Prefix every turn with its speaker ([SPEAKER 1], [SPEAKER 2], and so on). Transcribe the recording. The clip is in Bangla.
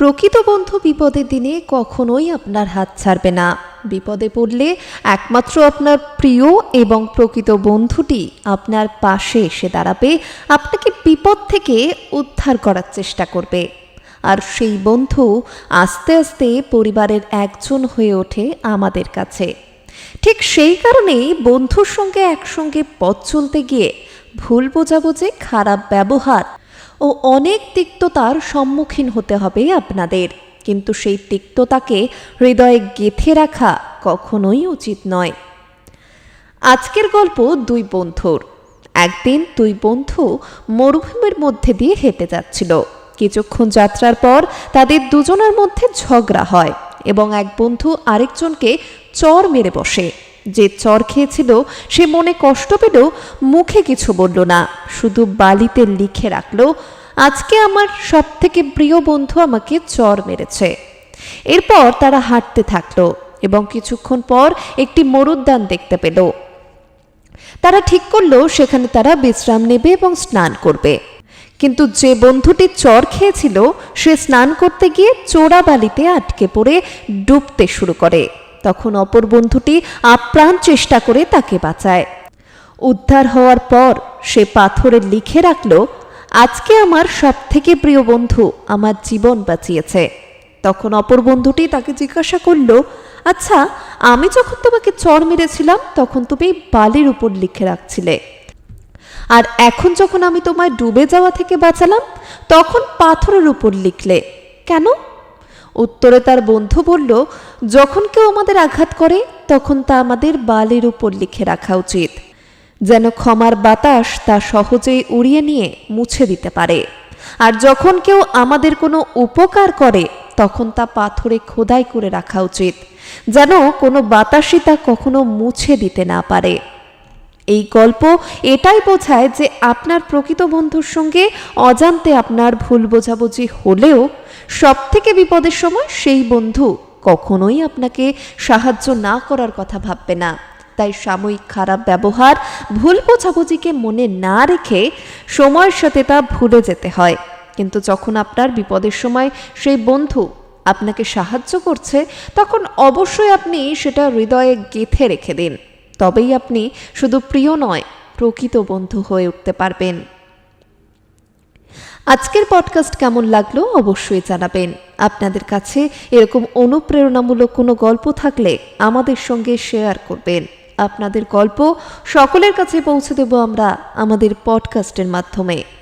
[SPEAKER 1] প্রকৃত বন্ধু বিপদের দিনে কখনোই আপনার হাত ছাড়বে না। বিপদে পড়লে একমাত্র আপনার প্রিয় এবং প্রকৃত বন্ধুটি আপনার পাশে এসে দাঁড়াবে, আপনাকে বিপদ থেকে উদ্ধার করার চেষ্টা করবে। আর সেই বন্ধু আস্তে আস্তে পরিবারের একজন হয়ে ওঠে আমাদের কাছে। ঠিক সেই কারণেই বন্ধুর সঙ্গে একসঙ্গে পথ চলতে গিয়ে ভুল বোঝাবুঝি, খারাপ ব্যবহার ও অনেক তিক্ততার সম্মুখীন হতে হবে আপনাদের। কিন্তু সেই তিক্ততাকে হৃদয়ে গেঁথে রাখা কখনোই উচিত নয়। আজকের গল্প দুই বন্ধুর। একদিন দুই বন্ধু মরুভূমির মধ্যে দিয়ে হেঁটে যাচ্ছিল। কিছুক্ষণ যাত্রার পর তাদের দুজনের মধ্যে ঝগড়া হয় এবং এক বন্ধু আরেকজনকে চর মেরে বসে। যে চর খেয়েছিল, সে মনে কষ্ট পেলেও মুখে কিছু বলল না, শুধু বালিতে লিখে রাখল আজকে আমার সব থেকে প্রিয় বন্ধু আমাকে চর মেরেছে। এরপর তারা হাঁটতে থাকল এবং কিছুক্ষণ পর একটি মরুদ্যান দেখতে পেল। তারা ঠিক করল সেখানে তারা বিশ্রাম নেবে এবং স্নান করবে। কিন্তু যে বন্ধুটি চর খেয়েছিল, সে স্নান করতে গিয়ে চোরা বালিতে আটকে পড়ে ডুবতে শুরু করে। তখন অপর বন্ধুটি আপ্রাণ চেষ্টা করে তাকে বাঁচায়। উদ্ধার হওয়ার পর সে পাথরে লিখে রাখল আজকে আমার সব থেকে প্রিয় বন্ধু আমার জীবন বাঁচিয়েছে। তখন অপর বন্ধুটি তাকে জিজ্ঞাসা করল আচ্ছা আমি যখন তোমাকে চর মেরেছিলাম, তখন তুমি বালির উপর লিখে রাখছিলে। আর এখন যখন আমি তোমায় ডুবে যাওয়া থেকে বাঁচালাম, তখন পাথরের উপর লিখলে। কেন? উত্তরে তার বন্ধু বলল, যখন কেউ আমাদের আঘাত করে, তখন তা আমাদের বালির উপর লিখে রাখা উচিত। যেন ক্ষমার বাতাস তা সহজেই উড়িয়ে নিয়ে মুছে দিতে পারে। আর যখন কেউ আমাদের কোনো উপকার করে, তখন তা পাথরে খোদাই করে রাখা উচিত, যেন কোনো বাতাসই তা কখনো মুছে দিতে না পারে। এই গল্প এটাই বোঝায় যে আপনার প্রকৃত বন্ধুর সঙ্গে অজান্তে আপনার ভুল বোঝাবুঝি হলেও সব থেকে বিপদের সময় সেই বন্ধু কখনোই আপনাকে সাহায্য না করার কথা ভাববে না। তাই সাময়িক খারাপ ব্যবহার, ভুল বোঝাবুঝিকে মনে না রেখে সময়ের সাথে তা ভুলে যেতে হয়। কিন্তু যখন আপনার বিপদের সময় সেই বন্ধু আপনাকে সাহায্য করছে, তখন অবশ্যই আপনি সেটা হৃদয়ে গেঁথে রেখে দিন। তবেই আপনি শুধু প্রিয় নয়, প্রকৃত বন্ধু হয়ে উঠতে পারবেন। আজকের পডকাস্ট কেমন লাগল অবশ্যই জানাবেন। আপনাদের কাছে এরকম অনুপ্রেরণামূলক কোনো গল্প থাকলে আমাদের সঙ্গে শেয়ার করবেন। আপনাদের গল্প সকলের কাছে পৌঁছে দেব আমরা আমাদের পডকাস্টের মাধ্যমে।